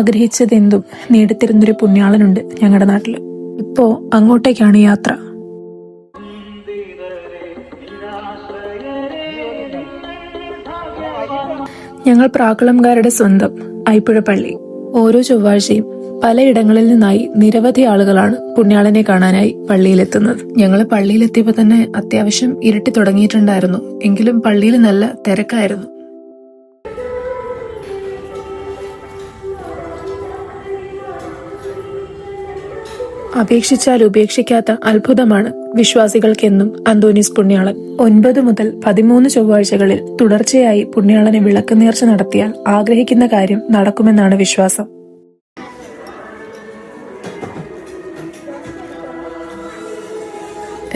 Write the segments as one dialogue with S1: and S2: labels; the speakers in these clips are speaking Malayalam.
S1: ആഗ്രഹിച്ചതെന്തും നേടിത്തരുന്നൊരു പുണ്യാളനുണ്ട് ഞങ്ങളുടെ നാട്ടിൽ ഇപ്പോ അങ്ങോട്ടേക്കാണ് യാത്ര. ഞങ്ങൾ പ്രാക്കുളംകാരുടെ സ്വന്തം ഐപ്പുഴ പള്ളി. ഓരോ ചൊവ്വാഴ്ചയും പലയിടങ്ങളിൽ നിന്നായി നിരവധി ആളുകളാണ് പുണ്യാളനെ കാണാനായി പള്ളിയിലെത്തുന്നത്. ഞങ്ങൾ പള്ളിയിലെത്തിയപ്പോൾ തന്നെ അത്യാവശ്യം ഇരുട്ടി തുടങ്ങിയിട്ടുണ്ടായിരുന്നു. എങ്കിലും പള്ളിയിൽ നല്ല തിരക്കായിരുന്നു. അപേക്ഷിച്ചാൽ ഉപേക്ഷിക്കാത്ത അത്ഭുതമാണ് വിശ്വാസികൾക്കെന്നും അന്തോനീസ് പുണ്യാളൻ. ഒൻപത് മുതൽ പതിമൂന്ന് ചൊവ്വാഴ്ചകളിൽ തുടർച്ചയായി പുണ്യാളനെ വിളക്ക് നേർച്ച നടത്തിയാൽ ആഗ്രഹിക്കുന്ന കാര്യം നടക്കുമെന്നാണ് വിശ്വാസം.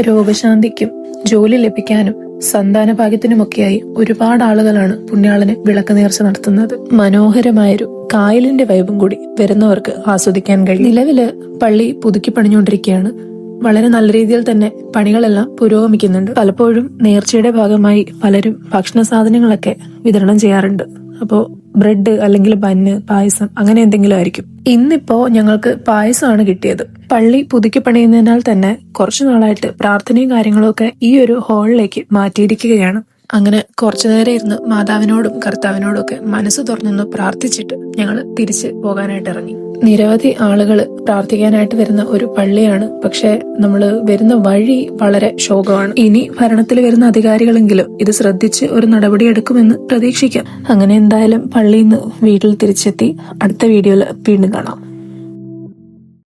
S1: രോഗശാന്തിക്കും ജോലി ലഭിക്കാനും സന്താന ഭാഗ്യത്തിനുമൊക്കെയായി ഒരുപാട് ആളുകളാണ് പുണ്യാളന് വിളക്ക് നേർച്ച നടത്തുന്നത്. മനോഹരമായൊരു കായലിന്റെ വൈബും കൂടി വരുന്നവർക്ക് ആസ്വദിക്കാൻ കഴിയും. നിലവിൽ പള്ളി പുതുക്കി പണിഞ്ഞുകൊണ്ടിരിക്കുകയാണ് വളരെ നല്ല രീതിയിൽ തന്നെ പണികളെല്ലാം പുരോഗമിക്കുന്നുണ്ട്. പലപ്പോഴും നേർച്ചയുടെ ഭാഗമായി പലരും ഭക്ഷണ സാധനങ്ങളൊക്കെ വിതരണം ചെയ്യാറുണ്ട്. അപ്പോ ബ്രെഡ് അല്ലെങ്കിൽ ബന്ന് പായസം അങ്ങനെ എന്തെങ്കിലും ആയിരിക്കും. ഇന്നിപ്പോ ഞങ്ങൾക്ക് പായസമാണ് കിട്ടിയത്. പള്ളി പുതുക്കി പണിയുന്നതിനാൽ തന്നെ കുറച്ചു നാളായിട്ട് പ്രാർത്ഥനയും കാര്യങ്ങളും ഒക്കെ ഈ ഒരു ഹാളിലേക്ക് മാറ്റിയിരിക്കുകയാണ്. അങ്ങനെ കുറച്ചു നേരം ഇരുന്ന് മാതാവിനോടും കർത്താവിനോടും ഒക്കെ മനസ്സ് തുറന്നൊന്ന് പ്രാർത്ഥിച്ചിട്ട് ഞങ്ങൾ തിരിച്ച് പോകാനായിട്ട് ഇറങ്ങി. നിരവധി ആളുകൾ പ്രാർത്ഥിക്കാനായിട്ട് വരുന്ന ഒരു പള്ളിയാണ്. പക്ഷെ നമ്മൾ വരുന്ന വഴി വളരെ ശോകമാണ്. ഇനി ഭരണത്തിൽ വരുന്ന അധികാരികളെങ്കിലും ഇത് ശ്രദ്ധിച്ച് ഒരു നടപടി എടുക്കുമെന്ന് പ്രതീക്ഷിക്കാം. അങ്ങനെ എന്തായാലും പള്ളിയിൽ നിന്ന് വീട്ടിൽ തിരിച്ചെത്തി അടുത്ത വീഡിയോയിൽ വീണ്ടും കാണാം.